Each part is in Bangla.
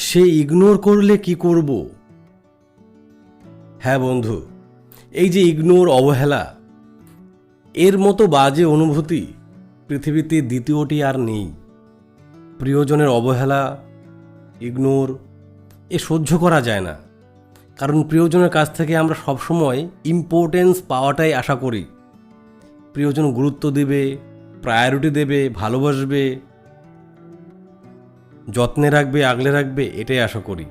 সে ইগনোর করলে কি করব? হ্যাঁ বন্ধু, এই যে ইগনোর অবহেলা, এর মতো বাজে অনুভূতি পৃথিবীতে দ্বিতীয়টি আর নেই। প্রিয়জনের অবহেলা ইগনোর এ সহ্য করা যায় না। কারণ প্রিয়জনের কাছ থেকে আমরা সবসময় ইম্পর্টেন্স পাওয়াটাই আশা করি। প্রিয়জন গুরুত্ব দেবে প্রায়োরিটি দেবে, ভালোবাসবে যত্নে রাখবে, আগলে রাখবে, এটাই আশা করি।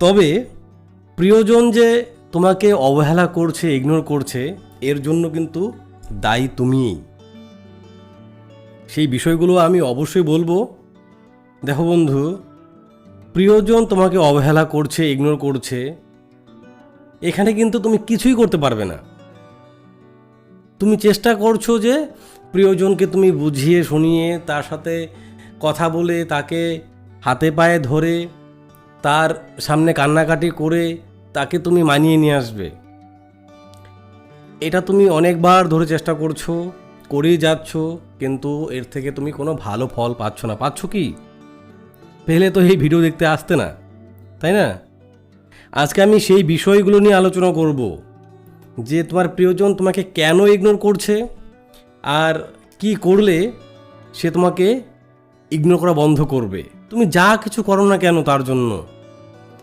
তবে প্রিয়জন যে তোমাকে অবহেলা করছে ইগনোর করছে, এর জন্য কিন্তু দায়ী তুমিই। সেই বিষয়গুলো আমি অবশ্যই বলব। দেখো বন্ধু, প্রিয়জন তোমাকে অবহেলা করছে ইগনোর করছে, এখানে কিন্তু তুমি কিছুই করতে পারবে না। তুমি চেষ্টা করছ যে প্রিয়জনকে তুমি বুঝিয়ে, শুনিয়ে, তার সাথে কথা বলে তাকে হাতে পায়ে ধরে, তার সামনে কান্নাকাটি করে তাকে তুমি মানিয়ে নিয়ে আসবে। এটা তুমি অনেকবার ধরে চেষ্টা করছ, করেই যাচ্ছ, কিন্তু এর থেকে তুমি কোনো ভালো ফল পাচ্ছ না। পাচ্ছ কি? পেলে তো এই ভিডিও দেখতে আসতে না, তাই না? আজকে আমি সেই বিষয়গুলো নিয়ে আলোচনা করব, যে তোমার প্রিয়জন তোমাকে কেন ইগনোর করছে, আর কি করলে সে তোমাকে ইগনোর করা বন্ধ করবে। তুমি যা কিছু করো না কেন তার জন্য?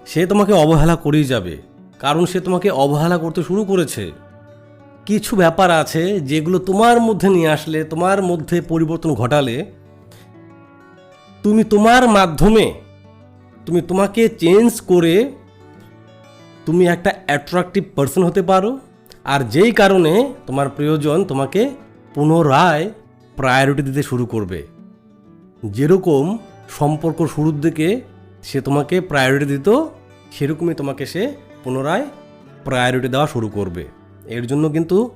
সে তোমাকে অবহেলা করেই যাবে, কারণ সে তোমাকে অবহেলা করতে শুরু করেছে। কিছু ব্যাপার আছে যেগুলো তোমার মধ্যে নিয়ে আসলে, তোমার মধ্যে পরিবর্তন ঘটালে তুমি তোমার মাধ্যমে, তুমি তোমাকে চেঞ্জ করে তুমি একটা অ্যাট্রাকটিভ পার্সন হতে পারো। আর যেই কারণে তোমার প্রিয়জন তোমাকে পুনরায় প্রায়োরিটি দিতে শুরু করবে। যেরকম সম্পর্ক শুরুর দিকে সে তোমাকে প্রায়োরিটি দিত, সেরকমই তোমাকে সে পুনরায় প্রায়োরিটি দেওয়া শুরু করবে। এর জন্য কিন্তু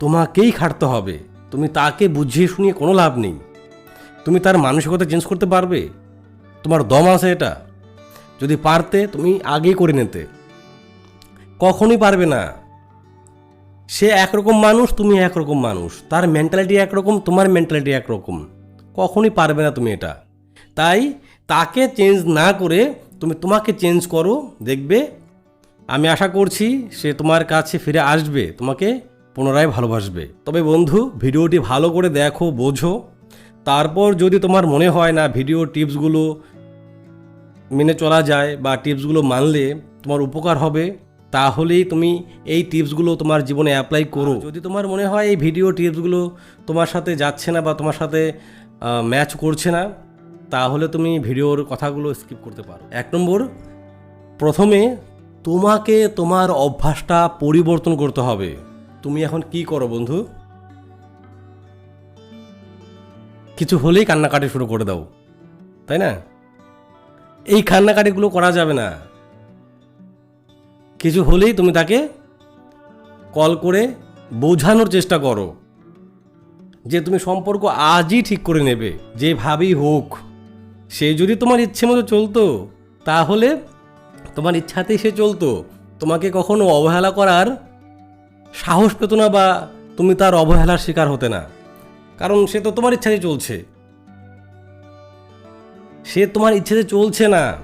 তোমাকেই খাটতে হবে। তুমি তাকে বুঝিয়ে শুনিয়ে কোনো লাভ নেই। তুমি তার মানসিকতা চেঞ্জ করতে পারবে। তোমার দম আছে এটা। যদি পারতে, তুমি আগেই করে নিতে। কখনই পারবে না। সে একরকম মানুষ, তুমি একরকম মানুষ। তার মেন্টালিটি একরকম, তোমার মেন্টালিটি একরকম। কখনোই পারবে না তুমি এটা। তাই তাকে চেঞ্জ না করে তুমি তোমাকে চেঞ্জ করো, দেখবে। আমি আশা করছি সে তোমার কাছে ফিরে আসবে, তোমাকে পুনরায় ভালোবাসবে। তবে বন্ধু, ভিডিওটি ভালো করে দেখো, বোঝো। তারপর যদি তোমার মনে হয় না ভিডিও টিপসগুলো মেনে চলা যায় বা টিপসগুলো মানলে তোমার উপকার হবে, তাহলেই তুমি এই টিপসগুলো তোমার জীবনে অ্যাপ্লাই করো। যদি তোমার মনে হয় এই ভিডিও টিপসগুলো তোমার সাথে যাচ্ছে না বা তোমার সাথে ম্যাচ করছে না, তাহলে তুমি ভিডিওর কথাগুলো স্কিপ করতে পারো। এক নম্বর, প্রথমে তোমাকে তোমার অভ্যাসটা পরিবর্তন করতে হবে। তুমি এখন কি করো বন্ধু? কিছু হলেই কান্নাকাটি শুরু করে দাও, তাই না? এই কান্নাকাটিগুলো করা যাবে না। কিছু হলেই তুমি তাকে কল করে বোঝানোর চেষ্টা করো। যে তুমি সম্পর্ক আজই ঠিক করে নেবে যেভাবেই হোক। সে যদি তোমার ইচ্ছে মতো চলতো, তাহলে তোমার ইচ্ছাতেই সে চলতো। তোমাকে কখনো অবহেলা করার সাহস পেত না বা তুমি তার অবহেলার শিকার হতে না। কারণ সে তো তোমার ইচ্ছাতেই চলছে। সে তোমার ইচ্ছেতে চলছে না।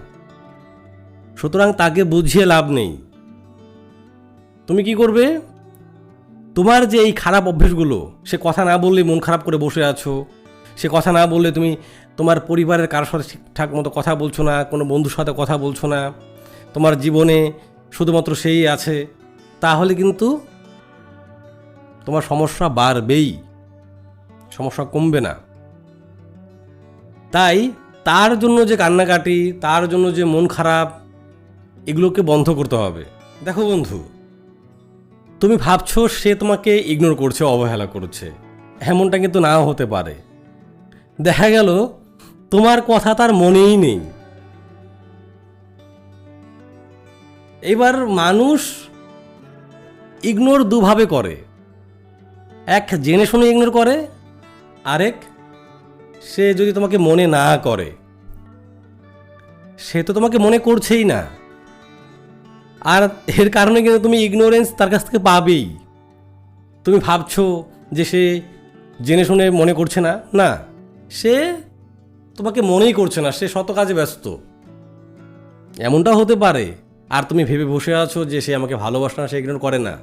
সুতরাং তাকে বুঝিয়ে লাভ নেই। তুমি কি করবে? তোমার যে এই খারাপ অভ্যেসগুলো, সে কথা না বললে মন খারাপ করে বসে আছো। সে কথা না বললে তুমি তোমার পরিবারের কারোর সাথে ঠিকঠাক মতো কথা বলছো না, কোনো বন্ধুর সাথে কথা বলছো না। তোমার জীবনে শুধুমাত্র সেই আছে। তাহলে কিন্তু তোমার সমস্যা বাড়বেই। সমস্যা কমবে না। তাই তার জন্য যে কান্নাকাটি, তার জন্য যে মন খারাপ, এগুলোকে বন্ধ করতে হবে। দেখো বন্ধু তুমি ভাবছ সে তোমাকে ইগনোর করছে, অবহেলা করছে। এমনটা কিন্তু নাও হতে পারে। দেখা গেল, তোমার কথা তার মনেই নেই। এবার মানুষ ইগনোর দুভাবে করে। এক জেনে শুনে ইগনোর করে, আরেক সে যদি তোমাকে মনে না করে। সে তো তোমাকে মনে করছেই না। আর এর কারণে কিন্তু তুমি ইগনোরেন্স তার কাছ থেকে পাবেই। তুমি ভাবছ যে সে জেনে শুনে মনে করছে না? না, সে তোমাকে মনেই করছে না, সে শত কাজে ব্যস্ত। এমনটা হতে পারে, আর তুমি ভেবে বসে আছো যে সে আমাকে ভালোবাসে না, সে ইগনোর করে না।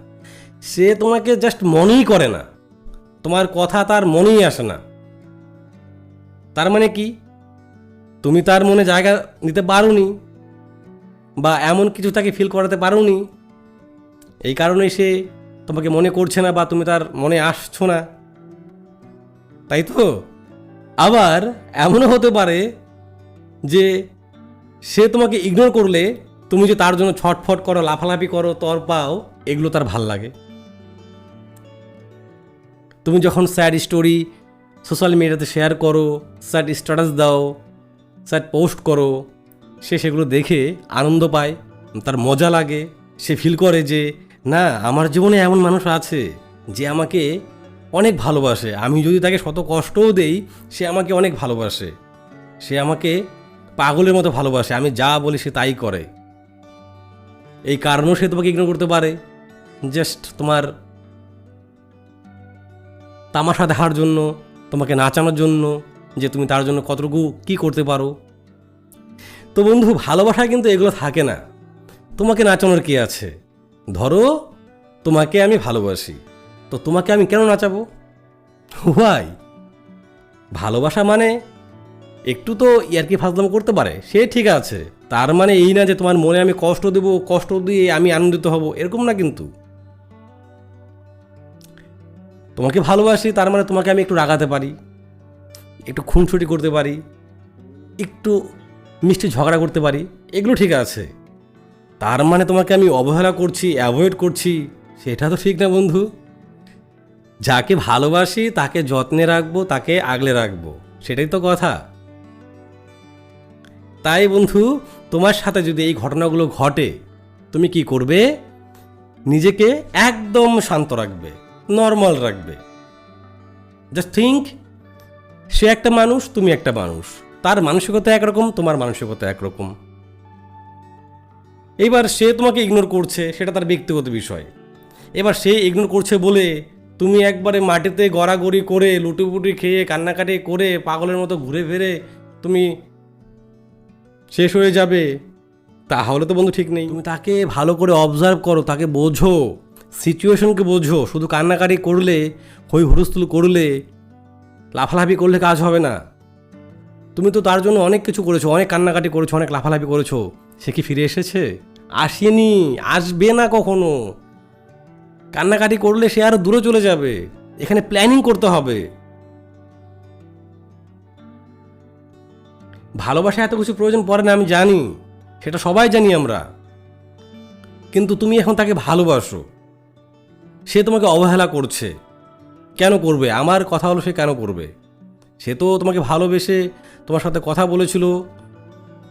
সে তোমাকে জাস্ট মনেই করে না। তোমার কথা তার মনেই আসে না। তার মানে কি? তুমি তার মনে জায়গা নিতে পারোনি। বা এমন কিছু তাকে ফিল করাতে পারোনি। এই কারণে সে তোমাকে মনে করছে না বা তুমি তার মনে আসছো না। তাই তো? আবার এমনও হতে পারে যে সে তোমাকে ইগনোর করলে তুমি যে তার জন্য ছটফট করো, লাফালাফি করো, তর পাও, এগুলো তার ভালো লাগে। তুমি যখন স্যাড স্টোরি সোশ্যাল মিডিয়াতে শেয়ার করো স্যাড স্ট্যাটাস দাও স্যাড পোস্ট করো সে সেগুলো দেখে আনন্দ পায়, তার মজা লাগে। সে ফিল করে যে, না, আমার জীবনে এমন মানুষ আছে যে আমাকে অনেক ভালোবাসে। আমি যদি তাকে শত কষ্টও দেই, সে আমাকে অনেক ভালোবাসে। সে আমাকে পাগলের মতো ভালোবাসে। আমি যা বলি সে তাই করে। এই কারণেও সে তোমাকে ইগনোর করতে পারে। জাস্ট তোমার তামাশা দেখার জন্য, তোমাকে নাচানোর জন্য যে তুমি তার জন্য কতটুকু কি করতে পারো। তো বন্ধু ভালোবাসা কিন্তু এগুলো থাকে না। তোমাকে নাচানোর কি আছে? ধরো, তোমাকে আমি ভালোবাসি। তো তোমাকে আমি কেন নাচাবো? হোয়াই ভালোবাসা মানে একটু তো ইয়ারকি ফাজলাম করতে পারে, সে ঠিক আছে। তার মানে এই না যে তোমার মনে আমি কষ্ট দেব, কষ্ট দিয়ে আমি আনন্দিত হব, এরকম না কিন্তু। তোমাকে ভালোবাসি, তার মানে তোমাকে আমি একটু রাগাতে পারি, একটু খুনছুটি করতে পারি, একটু মিষ্টি ঝগড়া করতে পারি, এগুলো ঠিক আছে। তার মানে তোমাকে আমি অবহেলা করছি অ্যাভয়েড করছি, সেটা তো ঠিক না বন্ধু। যাকে ভালোবাসি, তাকে যত্নে রাখব, তাকে আগলে রাখব, সেটাই তো কথা। তাই বন্ধু, তোমার সাথে যদি এই ঘটনাগুলো ঘটে, তুমি কি করবে? নিজেকে একদম শান্ত রাখবে নর্মাল রাখবে। জাস্ট থিঙ্ক সে একটা মানুষ, তুমি একটা মানুষ। তার মানসিকতা একরকম, তোমার মানসিকতা একরকম। এবার সে তোমাকে ইগনোর করছে, সেটা তার ব্যক্তিগত বিষয়। এবার সে ইগনোর করছে বলে তুমি একবারে মাটিতে গড়াগড়ি করে, লুটিপুটি খেয়ে, কান্নাকাটি করে, পাগলের মতো ঘুরে ফিরে তুমি শেষ হয়ে যাবে, তাহলে তো বন্ধু ঠিক নেই। তুমি তাকে ভালো করে অবজার্ভ করো, তাকে বোঝো সিচুয়েশনকে বোঝো। শুধু কান্নাকাটি করলে, হই হুড়স্থুল করলে, লাফালাফি করলে কাজ হবে না। তুমি তো তার জন্য অনেক কিছু করেছ, অনেক কান্নাকাটি করেছ, অনেক লাফালাফি করেছ। সে কি ফিরে এসেছে? আসেনি, আসবে না কখনো। কান্নাকাটি করলে সে আরও দূরে চলে যাবে। এখানে প্ল্যানিং করতে হবে। ভালোবাসা এত কিছু প্রয়োজন পড়ে না, আমি জানি। সেটা সবাই জানি আমরা। কিন্তু তুমি এখন তাকে ভালোবাসো। সে তোমাকে অবহেলা করছে। কেন করবে? আমার কথা হলো সে কেন করবে? সে তো তোমাকে ভালোবেসে তোমার সাথে কথা বলেছিল,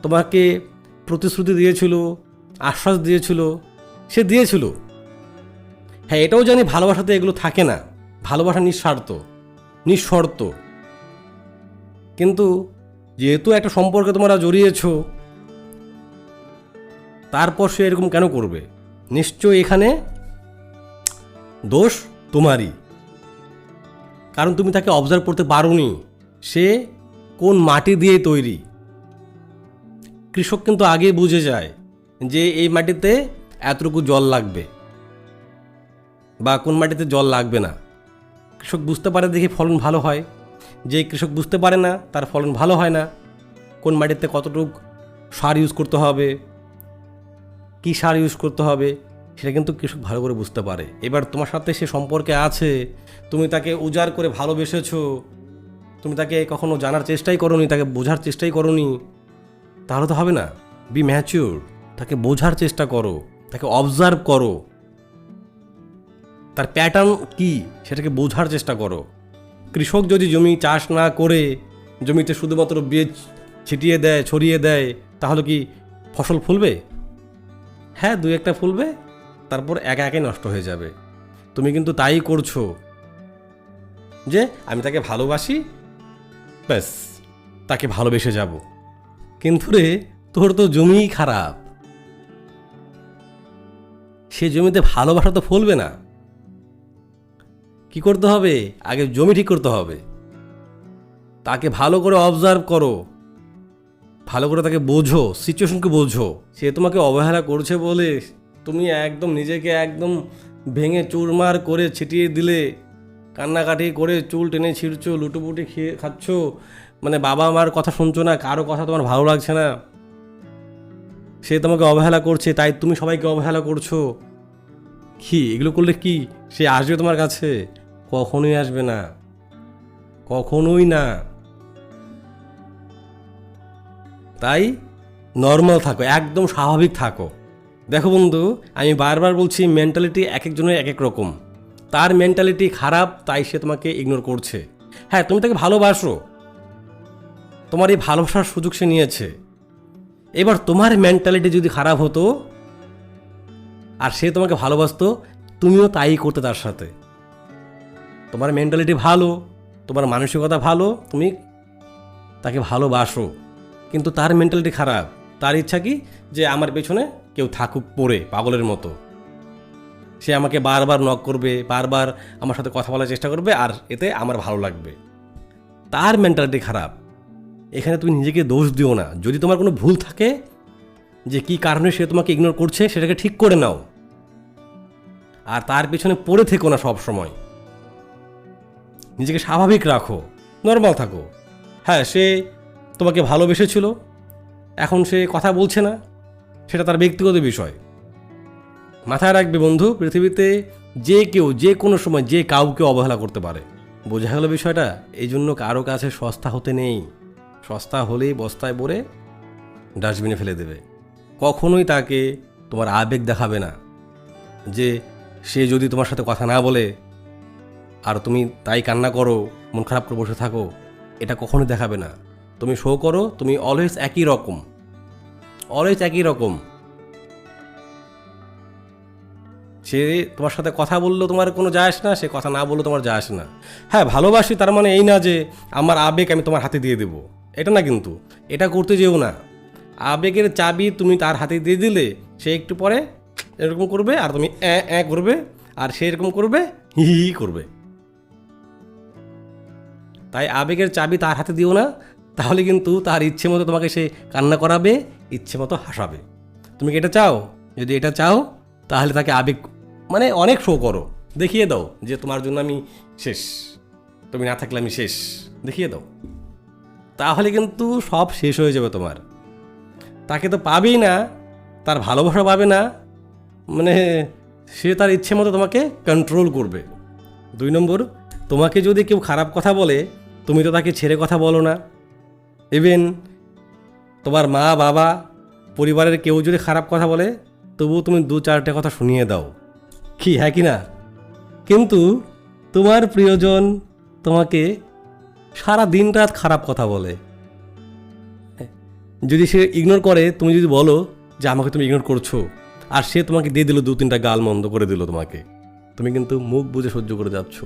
তোমাকে প্রতিশ্রুতি দিয়েছিল, আশ্বাস দিয়েছিল, সে দিয়েছিল। হ্যাঁ এটাও জানি ভালোবাসাতে এগুলো থাকে না। ভালোবাসা নিঃস্বার্থ, নিঃশর্ত। কিন্তু যেহেতু একটা সম্পর্কে তোমরা জড়িয়েছ, তারপর সে এরকম কেন করবে? নিশ্চয় এখানে দোষ তোমারই। কারণ তুমি তাকে অবজার্ভ করতে পারোনি। সে কোন মাটি দিয়ে তৈরি? কৃষক কিন্তু আগে বুঝে যায় যে এই মাটিতে এতটুকু জল লাগবে বা কোন মাটিতে জল লাগবে না। কৃষক বুঝতে পারে দেখে ফলন ভালো হয়। যে কৃষক বুঝতে পারে না, তার ফলন ভালো হয় না। কোন মাটিতে কতটুক সার ইউজ করতে হবে, কী সার ইউজ করতে হবে, সেটা কিন্তু কৃষক ভালো করে বুঝতে পারে। এবার তোমার সাথে সে সম্পর্কে আছে, তুমি তাকে উজাড় করে ভালোবেসেছো তুমি তাকে কখনো জানার চেষ্টাই করনি, তাকে বোঝার চেষ্টাই করনি, তাহলে তো হবে না। বি ম্যাচিওর তাকে বোঝার চেষ্টা করো, তাকে অবজার্ভ করো। তার প্যাটার্ন কি, সেটাকে বোঝার চেষ্টা করো। কৃষক যদি জমি চাষ না করে, জমিতে শুধুমাত্র বীজ ছিটিয়ে দেয়, ছড়িয়ে দেয়, তাহলে কি ফসল ফুলবে? হ্যাঁ দু একটা ফুলবে, তারপর একা একাই নষ্ট হয়ে যাবে। তুমি কিন্তু তাই করছ যে, আমি তাকে ভালোবাসি ব্যাস, তাকে ভালোবেসে যাব। কিন্তু রে, তোর তো জমিই খারাপ। সে জমিতে ভালোবাসা তো ফলবে না। কি করতে হবে? আগে জমি ঠিক করতে হবে। তাকে ভালো করে অবজার্ভ করো। ভালো করে তাকে বোঝো সিচুয়েশনকে বোঝো। সে তোমাকে অবহেলা করছে বলে তুমি একদম নিজেকে একদম ভেঙে চুরমার করে ছিটিয়ে দিলে। কান্নাকাটি করে চুল টেনে ছিঁড়ছো, লুটোপুটি খেয়ে খাচ্ছ। মানে বাবা মার কথা শুনছো না, কারও কথা তোমার ভালো লাগছে না। সে তোমাকে অবহেলা করছে, তাই তুমি সবাইকে অবহেলা করছ। কি, এগুলো করলে কি? সে আসবে তোমার কাছে? কখনোই আসবে না। কখনোই না। তাই নর্মাল থাকো, একদম স্বাভাবিক থাকো। দেখো বন্ধু, আমি বারবার বলছি মেন্টালিটি এক একজনের এক এক রকম। তার মেন্টালিটি খারাপ, তাই সে তোমাকে ইগনোর করছে। হ্যাঁ তুমি তাকে ভালোবাসো। তোমার এই ভালোবাসার সুযোগ সে নিয়েছে। এবার তোমার মেন্টালিটি যদি খারাপ হতো, আর সে তোমাকে ভালোবাসতো, তুমিও তাই করতে তার সাথে। তোমার মেন্টালিটি ভালো, তোমার মানসিকতা ভালো, তুমি তাকে ভালোবাসো। কিন্তু তার মেন্টালিটি খারাপ। তার ইচ্ছা কি? যে আমার পেছনে কেউ থাকুক পড়ে, পাগলের মতো। সে আমাকে বারবার নক করবে, বারবার আমার সাথে কথা বলার চেষ্টা করবে আর এতে আমার ভালো লাগবে। তার মেন্টালিটি খারাপ। এখানে তুমি নিজেকে দোষ দিও না। যদি তোমার কোনো ভুল থাকে যে কি কারণে সে তোমাকে ইগনোর করছে, সেটাকে ঠিক করে নাও। আর তার পেছনে পড়ে থেকো না সব সময় নিজেকে স্বাভাবিক রাখো। নর্মাল থাকো। হ্যাঁ সে তোমাকে ভালোবেসেছিল। এখন সে কথা বলছে না। সেটা তার ব্যক্তিগত বিষয়। মাথায় রাখবে বন্ধু, পৃথিবীতে যে কেউ যে কোনো সময় যে কাউকে অবহেলা করতে পারে। বোঝা গেল বিষয়টা? এই জন্য কারও কাছে সস্তা হতে নেই। সস্তা হলেই বস্তায় পরে ডাস্টবিনে ফেলে দেবে। কখনোই তাকে তোমার আবেগ দেখাবে না যে সে যদি তোমার সাথে কথা না বলে আর তুমি তাই কান্না করো, মন খারাপ করে বসে থাকো, এটা কখনোই দেখাবে না। তুমি শো করো, তুমি অলওয়েজ একই রকম অলওয়েজ একই রকম। সে তোমার সাথে কথা বললেও তোমার কোনো যায় আসে না, সে কথা না বললেও তোমার যায় আসে না। হ্যাঁ ভালোবাসি তার মানে এই না যে আমার আবেগ আমি তোমার হাতে দিয়ে দেবো। এটা না কিন্তু, এটা করতে যেও না। আবেগের চাবি তুমি তার হাতে দিয়ে দিলে, সে একটু পরে এরকম করবে আর তুমি অ্যাঁ অ্যাঁ করবে আর সে এরকম করবে, হি হি হি করবে। তাই আবেগের চাবি তার হাতে দিও না, তাহলে কিন্তু তার ইচ্ছে মতো তোমাকে সে কান্না করাবে, ইচ্ছে মতো হাসাবে। তুমি কি এটা চাও? যদি এটা চাও তাহলে তাকে আবেগ মানে অনেক শো করো। দেখিয়ে দাও যে তোমার জন্য আমি শেষ। তুমি না থাকলে আমি শেষ। দেখিয়ে দাও। তাহলে কিন্তু সব শেষ হয়ে যাবে তোমার। তাকে তো পাবেই না, তার ভালোবাসা পাবে না মানে সে তার ইচ্ছে মতো তোমাকে কন্ট্রোল করবে। দুই নম্বর, তোমাকে যদি কেউ খারাপ কথা বলে, তুমি তো তাকে ছেড়ে কথা বলো না। ইভেন তোমার মা, বাবা, পরিবারের কেউ যদি খারাপ কথা বলে তবুও তুমি দু চারটে কথা শুনিয়ে দাও। কি হ্যাঁ কি না? কিন্তু তোমার প্রিয়জন তোমাকে সারা দিন রাত খারাপ কথা বলে। যদি সে ইগনোর করে, তুমি যদি বলো যে আমাকে তুমি ইগনোর করছ, আর সে তোমাকে দিয়ে দিল দু তিনটা গাল মন্দ করে দিল তোমাকে, তুমি কিন্তু মুখ বুঝে সহ্য করে যাচ্ছ।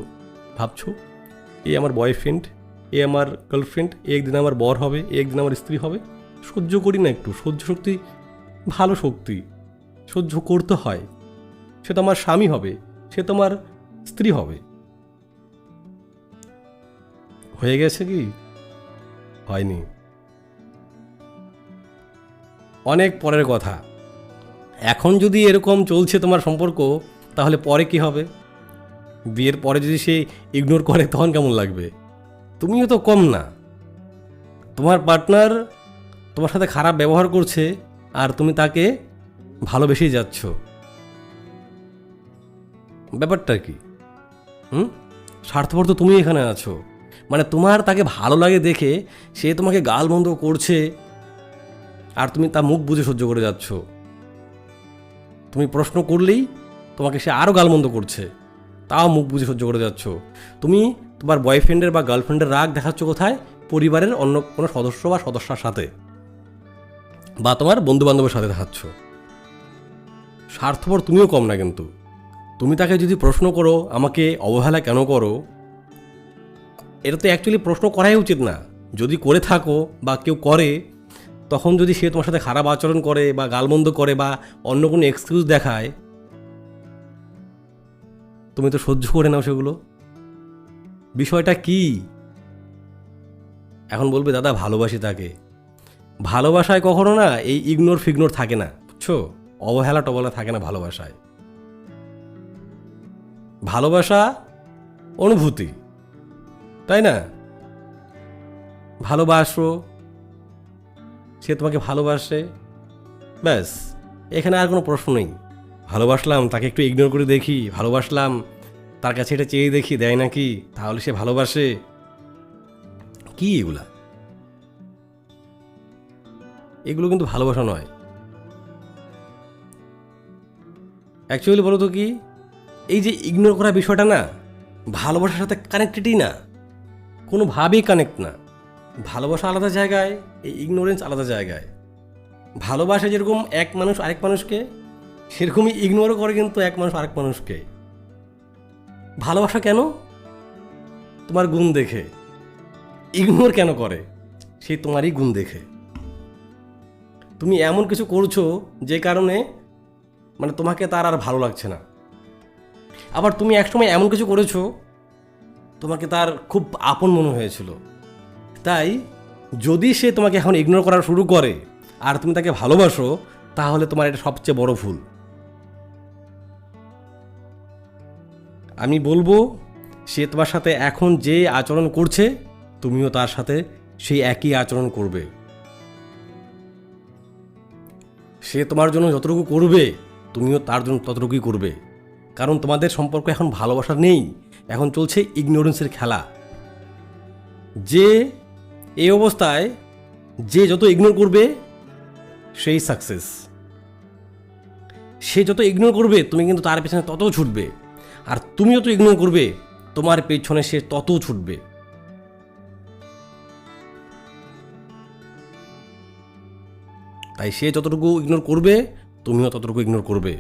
ভাবছ, এ আমার বয়ফ্রেন্ড এ আমার গার্লফ্রেন্ড একদিন আমার বর হবে একদিন আমার স্ত্রী হবে? সহ্য করি না একটু, সহ্য শক্তি, ভালো শক্তি। সহ্য করতে হয়। সে তোমার স্বামী হবে, সে তোমার স্ত্রী হবে। হয়ে গেছে কি? হয়নি। অনেক পরের কথা। এখন যদি এরকম চলছে তোমার সম্পর্ক, তাহলে পরে কি হবে? বিয়ের পরে যদি সে ইগনোর করে, তখন কেমন লাগবে? তুমিও তো কম না। তোমার পার্টনার তোমার সাথে খারাপ ব্যবহার করছে, আর তুমি তাকে ভালোবেসেই যাচ্ছ। ব্যাপারটা কি? হুম? স্বার্থপর তো তুমি এখানে আছো। মানে তোমার তাকে ভালো লাগে দেখে সে তোমাকে গাল বন্ধ করছে আর তুমি তা মুখ বুঝে সহ্য করে যাচ্ছ। তুমি প্রশ্ন করলেই তোমাকে সে আরও গালমন্দ করছে, তাও মুখ বুঝে সহ্য করে যাচ্ছ। তুমি তোমার বয়ফ্রেন্ডের বা গার্লফ্রেন্ডের রাগ দেখাচ্ছ কোথায়? পরিবারের অন্য কোনো সদস্য বা সদস্যার সাথে বা তোমার বন্ধু বান্ধবের সাথে দেখাচ্ছ। স্বার্থপর তুমিও কম না কিন্তু। তুমি তাকে যদি প্রশ্ন করো, আমাকে অবহেলা কেন করো? এটা তো অ্যাকচুয়ালি প্রশ্ন করাই উচিত না। যদি করে থাকো বা কেউ করে, তখন যদি সে তোমার সাথে খারাপ আচরণ করে বা গালমন্দ করে বা অন্য কোনো এক্সকিউজ দেখায়, তুমি তো সহ্য করে নাও সেগুলো। বিষয়টা কি? এখন বলবে, দাদা, ভালোবাসি তাকে। ভালোবাসায় কখনো না এই ইগনোর ফিগনোর থাকে না, বুঝছ? অবহেলা টবলা থাকে না ভালোবাসায়। ভালোবাসা অনুভূতি, তাই না? ভালোবাসো, সে তোমাকে ভালোবাসে, ব্যাস, এখানে আর কোনো প্রশ্ন নেই। ভালোবাসলাম, তাকে একটু ইগনোর করে দেখি, ভালোবাসলাম, তার কাছে এটা চেয়ে দেখি, দেয় নাকি, তাহলে সে ভালোবাসে। কি এগুলা? এগুলো কিন্তু ভালোবাসা নয়। অ্যাকচুয়ালি বলো তো কি? এই যে ইগনোর করা বিষয়টা না, ভালোবাসার সাথে কানেক্টেডই না। কোনোভাবেই কানেক্ট না। ভালোবাসা আলাদা জায়গায়, এই ইগনোরেন্স আলাদা জায়গায়। ভালোবাসা যেরকম এক মানুষ আরেক মানুষকে, সেরকমই ইগনোরও করে কিন্তু এক মানুষ আরেক মানুষকে। ভালোবাসা কেন? তোমার গুণ দেখে। ইগনোর কেন করে? সেই তোমারই গুণ দেখে। তুমি এমন কিছু করছ যে কারণে মানে তোমাকে তার আর ভালো লাগছে না। আবার তুমি একসময় এমন কিছু করেছ, তোমাকে তার খুব আপন মনে হয়েছিল। তাই যদি সে তোমাকে এখন ইগনোর করা শুরু করে আর তুমি তাকে ভালোবাসো, তাহলে তোমার এটা সবচেয়ে বড় ভুল। আমি বলব, সে তোমার সাথে এখন যে আচরণ করছে, তুমিও তার সাথে সেই একই আচরণ করবে। সে তোমার জন্য যতটুকু করবে তুমিও তার জন্য ততটুকুই করবে। কারণ তোমাদের সম্পর্ক এখন ভালোবাসা নেই। এখন চলছে ইগনোরেন্সের খেলা। যে, এই অবস্থায় যে যত ইগনোর করবে, সেই সাকসেস সে যত ইগনোর করবে, তুমি কিন্তু তার পেছনে তত ছুটবে। আর তুমি যত ইগনোর করবে, তোমার পেছনে সে তত ছুটবে। তাই সে যতটুকু ইগনোর করবে তুমিও ততটুকু ইগনোর করবে।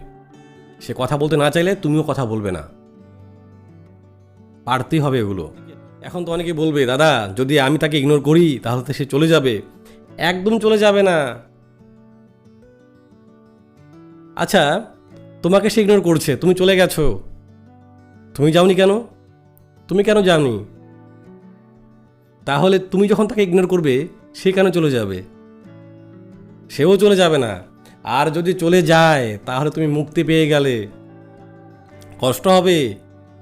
সে কথা বলতে না চাইলে তুমিও কথা বলবে না। পারতেই হবে এগুলো। এখন তো অনেকে বলবে, দাদা, যদি আমি তাকে ইগনোর করি, তাহলে তো সে চলে যাবে। একদম চলে যাবে না। আচ্ছা তোমাকে সে ইগনোর করছে, তুমি চলে গেছো। তুমি যাওনি কেন? তুমি কেন যাওনি? তাহলে তুমি যখন তাকে ইগনোর করবে, সে কেন চলে যাবে? সেও চলে যাবে না। আর যদি চলে যায়, তাহলে তুমি মুক্তি পেয়ে গেলে। কষ্ট হবে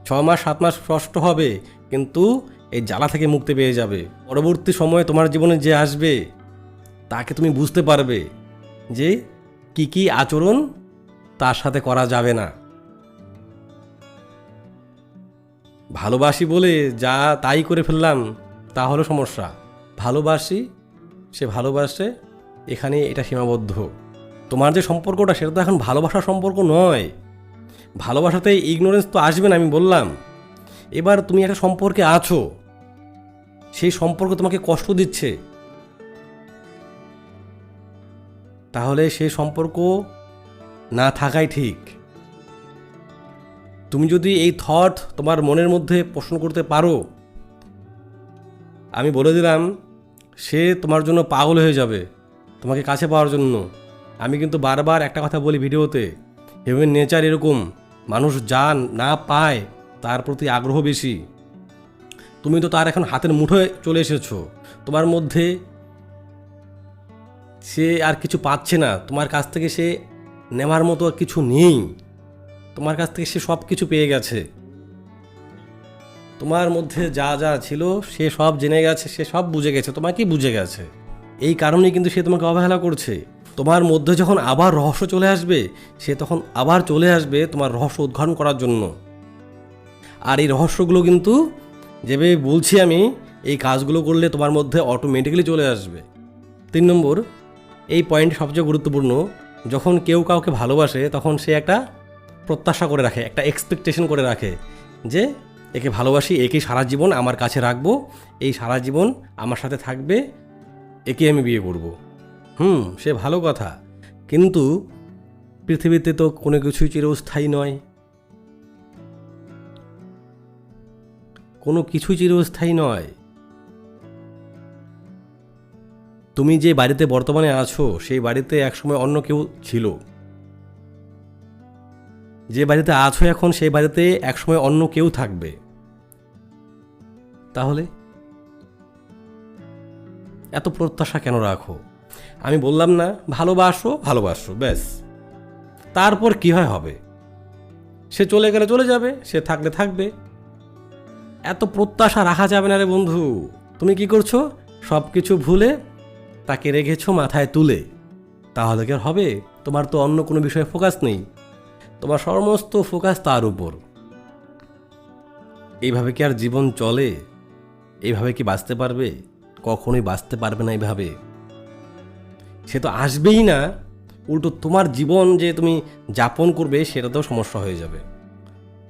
ছ মাস, সাত মাস কষ্ট হবে, কিন্তু এই জ্বালা থেকে মুক্তি পেয়ে যাবে। পরবর্তী সময়ে তোমার জীবনে যে আসবে, তাকে তুমি বুঝতে পারবে যে কি কি আচরণ তার সাথে করা যাবে না। ভালোবাসি বলে যা তাই করে ফেললাম, তা হলো সমস্যা। ভালোবাসি, সে ভালোবাসে, এখানে এটা সীমাবদ্ধ। তোমার যে সম্পর্কটা, সেটা তো এখন ভালোবাসার সম্পর্ক নয়। ভালোবাসাতে ইগনোরেন্স তো আসবে না, আমি বললাম। এবার তুমি একটা সম্পর্কে আছো। সেই সম্পর্ক তোমাকে কষ্ট দিচ্ছে। তাহলে সেই সম্পর্ক না থাকাই ঠিক। তুমি যদি এই থট তোমার মনের মধ্যে পোষণ করতে পারো, আমি বলে দিলাম, সে তোমার জন্য পাগল হয়ে যাবে তোমাকে কাছে পাওয়ার জন্য। আমি কিন্তু বারবার একটা কথা বলি ভিডিওতে হিউম্যান নেচার এরকম, মানুষ যা না পায় তার প্রতি আগ্রহ বেশি। তুমি তো তার এখন হাতের মুঠোয় চলে এসেছ। তোমার মধ্যে সে আর কিছু পাচ্ছে না। তোমার কাছ থেকে সে নেওয়ার মতো আর কিছু নেই। তোমার কাছ থেকে সে সব কিছু পেয়ে গেছে। তোমার মধ্যে যা যা ছিল, সে সব জেনে গেছে, সে সব বুঝে গেছে। তোমাকেই বুঝে গেছে? এই কারণেই কিন্তু সে তোমাকে অবহেলা করছে। তোমার মধ্যে যখন আবার রহস্য চলে আসবে, সে তখন আবার চলে আসবে তোমার রহস্য উদ্ঘাটন করার জন্য। আর এই রহস্যগুলো কিন্তু যেভাবে বলছি আমি, এই কাজগুলো করলে তোমার মধ্যে অটোমেটিক্যালি চলে আসবে। তিন নম্বর, এই পয়েন্ট সবচেয়ে গুরুত্বপূর্ণ, যখন কেউ কাউকে ভালোবাসে, তখন সে একটা প্রত্যাশা করে রাখে, একটা এক্সপেকটেশন করে রাখে যে, একে ভালোবাসি একে সারা জীবন আমার কাছে রাখব, এই সারা জীবন আমার সাথে থাকবে একে আমি বিয়ে করব। হুম, সে ভালো কথা। কিন্তু পৃথিবীতে তো কোনো কিছুই চিরস্থায়ী নয়। কোনো কিছুই চিরস্থায়ী নয়। তুমি যে বাড়িতে বর্তমানে আছো, সেই বাড়িতে একসময় অন্য কেউ ছিল। যে বাড়িতে আছো এখন, সেই বাড়িতে একসময় অন্য কেউ থাকবে। তাহলে? এত প্রত্যাশা কেন রাখো? আমি বললাম না, ভালোবাসো ভালোবাসো, ব্যাস। তারপর কি হয় হবে? সে চলে গেলে চলে যাবে, সে থাকলে থাকবে। এত প্রত্যাশা রাখা যাবে না রে বন্ধু। তুমি কি করছ? সব কিছু ভুলে তাকে রেখেছো মাথায় তুলে। তাহলে কি হবে? তোমার তো অন্য কোনো বিষয়ে ফোকাস নেই। তোমার সমস্ত ফোকাস তার উপর। এইভাবে কি আর জীবন চলে? এইভাবে কি বাঁচতে পারবে? কখনোই বাঁচতে পারবে না এইভাবে। সে তো আসবেই না। উল্টো তোমার জীবন যে তুমি যাপন করবে, সেটাতেও সমস্যা হয়ে যাবে।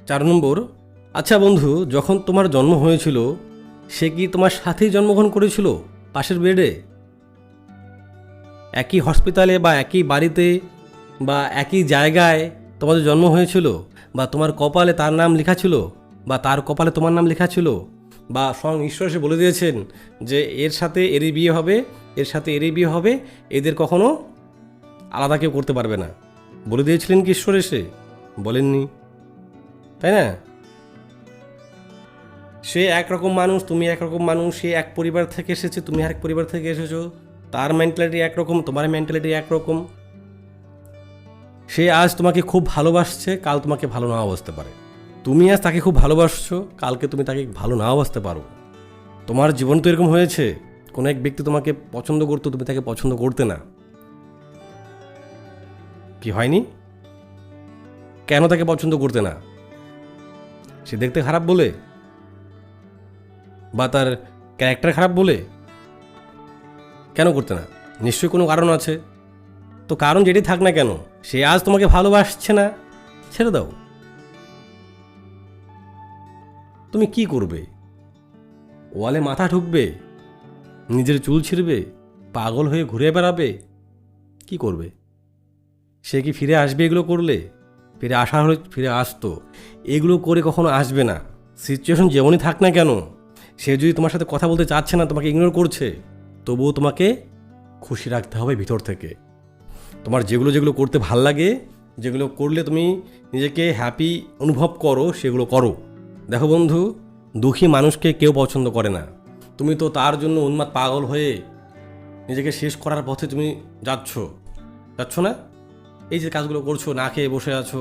চার নম্বর আচ্ছা বন্ধু, যখন তোমার জন্ম হয়েছিল, সে কি তোমার সাথেই জন্মগ্রহণ করেছিল, পাশের বেডে? একই হসপিটালে বা একই বাড়িতে বা একই জায়গায় তোমাদের জন্ম হয়েছিল, বা তোমার কপালে তার নাম লেখা ছিল, বা তার কপালে তোমার নাম লেখা ছিল, বা স্বয়ং ঈশ্বর এসে বলে দিয়েছেন যে এর সাথে এরই বিয়ে হবে এর সাথে এরই বিয়ে হবে, এদের কখনো আলাদা কেউ করতে পারবে না। বলে দিয়েছিলেন কি ঈশ্বর এসে? বলেননি। তাই না? সে একরকম মানুষ, তুমি একরকম মানুষ, সে এক পরিবার থেকে এসেছে, তুমি আরেক পরিবার থেকে এসেছ। তার মেন্টালিটি একরকম, তোমার মেন্টালিটি একরকম। সে আজ তোমাকে খুব ভালোবাসছে, কাল তোমাকে ভালো নাও বাসতে পারে। তুমি আজ তাকে খুব ভালোবাসছো, কালকে তুমি তাকে ভালো নাও বাসতে পারো। তোমার জীবন তো এরকম হয়েছে। কোনো এক ব্যক্তি তোমাকে পছন্দ করতো, তুমি তাকে পছন্দ করতে না। কি হয়নি? কেন তাকে পছন্দ করতে না? সে দেখতে খারাপ বলে? বা তার ক্যারেক্টার খারাপ বলে? কেন করতে না? নিশ্চয়ই কোনো কারণ আছে। তো কারণ যেটি থাক না কেন, সে আজ তোমাকে ভালোবাসছে না, ছেড়ে দাও। তুমি কি করবে? ওয়ালে মাথা ঠুকবে? নিজের চুল ছিঁড়বে, পাগল হয়ে ঘুরে বেড়াবে, কি করবে? সে কি ফিরে আসবে এগুলো করলে? ফিরে আসা হলে ফিরে আসতো। এগুলো করে কখনো আসবে না। সিচুয়েশন যেমনই থাক না কেন, সে যদি তোমার সাথে কথা বলতে চাচ্ছে না, তোমাকে ইগনোর করছে, তবুও তোমাকে খুশি রাখতে হবে ভিতর থেকে। তোমার যেগুলো যেগুলো করতে ভালো লাগে, যেগুলো করলে তুমি নিজেকে হ্যাপি অনুভব করো, সেগুলো করো। দেখো বন্ধু, দুঃখী মানুষকে কেউ পছন্দ করে না। তুমি তো তার জন্য উন্মাদ পাগল হয়ে নিজেকে শেষ করার পথে তুমি যাচ্ছ। যাচ্ছ না? এই যে কাজগুলো করছ, না খেয়ে বসে আছো,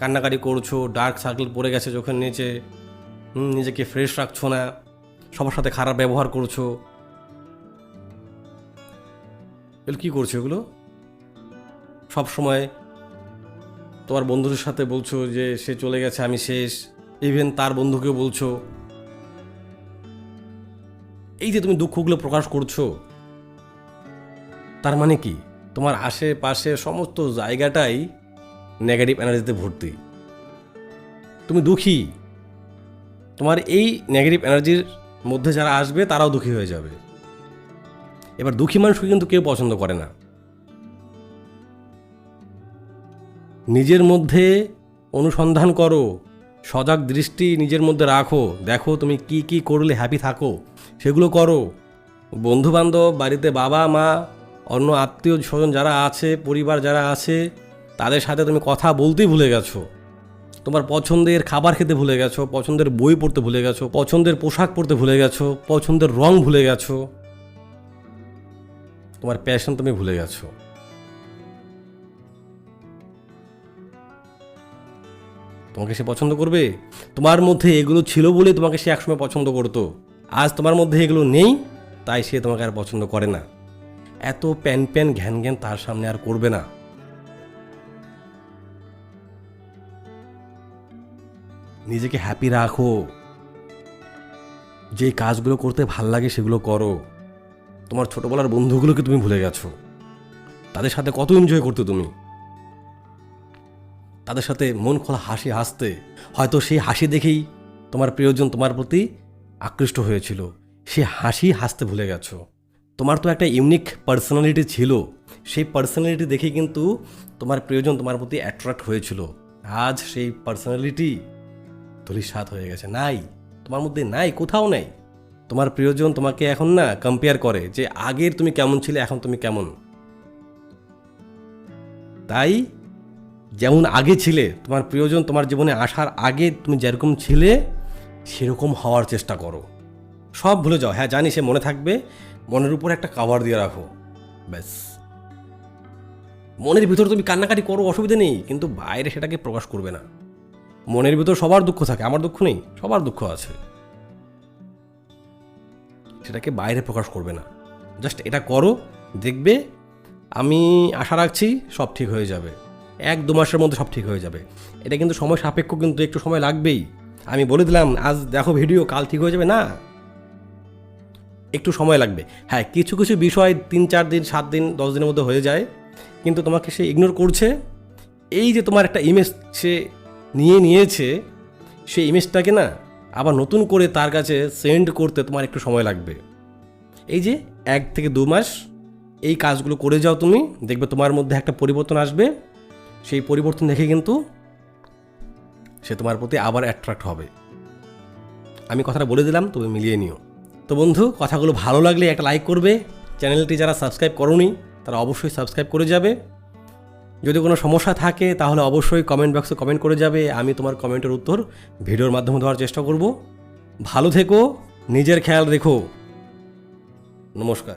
কান্নাকাটি করছ ডার্ক সার্কেল পড়ে গেছে চোখের নিচে নিজেকে ফ্রেশ রাখছো না, সবার সাথে খারাপ ব্যবহার করছ। এগুলো কী করছ এগুলো? সব সময় তোমার বন্ধুদের সাথে বলছো যে সে চলে গেছে, আমি শেষ। ইভেন তার বন্ধুকেও বলছো এই যে তুমি দুঃখগুলো প্রকাশ করছ, তার মানে কি? তোমার আশেপাশে সমস্ত জায়গাটাই নেগেটিভ এনার্জিতে ভর্তি। তুমি দুঃখী। তোমার এই নেগেটিভ এনার্জির মধ্যে যারা আসবে, তারাও দুঃখী হয়ে যাবে। এবার দুঃখী মানুষকে কিন্তু কেউ পছন্দ করে না। নিজের মধ্যে অনুসন্ধান করো, সজাগ দৃষ্টি নিজের মধ্যে রাখো, দেখো তুমি কি কি করলে হ্যাপি থাকো। সেগুলো করো। বন্ধু বান্ধব বাড়িতে বাবা, মা, অন্য আত্মীয় স্বজন যারা আছে, পরিবার যারা আছে, তাদের সাথে তুমি কথা বলতেই ভুলে গেছো। তোমার পছন্দের খাবার খেতে ভুলে গেছো, পছন্দের বই পড়তে ভুলে গেছো, পছন্দের পোশাক পরতে ভুলে গেছো, পছন্দের রং ভুলে গেছো। তোমার প্যাশন তুমি ভুলে গেছো। তোমাকে সে পছন্দ করবে? তোমার মধ্যে এগুলো ছিল বলে তোমাকে সে একসময় পছন্দ করতো। আজ তোমার মধ্যে এগুলো নেই, তাই সে তোমাকে আর পছন্দ করে না। এত প্যান প্যান ঘ্যান ঘ্যান তার সামনে আর করবে না। নিজেকে হ্যাপি রাখো। যে কাজগুলো করতে ভালো লাগে সেগুলো করো। তোমার ছোটবেলার বন্ধুগুলোকে তুমি ভুলে গেছো। তাদের সাথে কত এনজয় করতে তুমি? তাদের সাথে মন খোলা হাসি হাসতে। হয়তো সেই হাসি দেখেই তোমার প্রিয়জন তোমার প্রতি আকৃষ্ট হয়েছিল। সে হাসি হাসতে ভুলে গেছো। তোমার তো একটা ইউনিক পার্সোনালিটি ছিল। সেই পার্সোনালিটি দেখে কিন্তু তোমার প্রিয়জন তোমার প্রতি অ্যাট্রাক্ট হয়েছিল। আজ সেই পার্সোনালিটি ধূলিসাৎ হয়ে গেছে। নাই, তোমার মধ্যে নাই, কোথাও নাই। তোমার প্রিয়জন তোমাকে এখন না কম্পেয়ার করে যে আগের তুমি কেমন ছিলে, এখন তুমি কেমন। তাই যেমন আগে ছিলে, তোমার প্রিয়জন তোমার জীবনে আসার আগে তুমি যেরকম ছিলে সেরকম হওয়ার চেষ্টা করো। সব ভুলে যাও। হ্যাঁ জানি সে মনে থাকবে। মনের উপর একটা কাভার দিয়ে রাখো। ব্যাস। মনের ভিতর তুমি কান্নাকাটি করো, অসুবিধা নেই। কিন্তু বাইরে সেটাকে প্রকাশ করবে না। মনের ভিতর সবার দুঃখ থাকে। আমার দুঃখ নেই, সবার দুঃখ আছে। সেটাকে বাইরে প্রকাশ করবে না। জাস্ট এটা করো, দেখবে, আমি আশা রাখছি সব ঠিক হয়ে যাবে। এক দু মাসের মধ্যে সব ঠিক হয়ে যাবে। এটা কিন্তু সময় সাপেক্ষ, কিন্তু একটু সময় লাগবেই। আমি বলে দিলাম, আজ দেখো ভিডিও কাল ঠিক হয়ে যাবে, না? একটু সময় লাগবে। হ্যাঁ কিছু কিছু বিষয় তিন, চার দিন, সাত দিন, দশ দিনের মধ্যে হয়ে যায়, কিন্তু তোমাকে সে ইগনোর করছে। এই যে তোমার একটা ইমেজ সে নিয়ে নিয়েছে, সেই ইমেজটাকে না আবার নতুন করে তার কাছে সেন্ড করতে তোমার একটু সময় লাগবে। এই যে এক থেকে দু মাস, এই কাজগুলো করে যাও তুমি, দেখবে তোমার মধ্যে একটা পরিবর্তন আসবে। সেই পরিবর্তন দেখে কিন্তু সে তোমার প্রতি আবার অ্যাট্রাক্ট হবে। আমি কথাটা বলে দিলাম, তুমি মিলিয়ে নিও। তো বন্ধু, কথাগুলো ভালো লাগলে একটা লাইক করবে। চ্যানেলটি যারা সাবস্ক্রাইব করোনি, তারা অবশ্যই সাবস্ক্রাইব করে যাবে। যদি কোনো সমস্যা থাকে, তাহলে অবশ্যই কমেন্ট বক্সে কমেন্ট করে যাবে। আমি তোমার কমেন্টের উত্তর ভিডিওর মাধ্যমে দেওয়ার চেষ্টা করব। ভালো থেকো, নিজের খেয়াল রেখো। নমস্কার।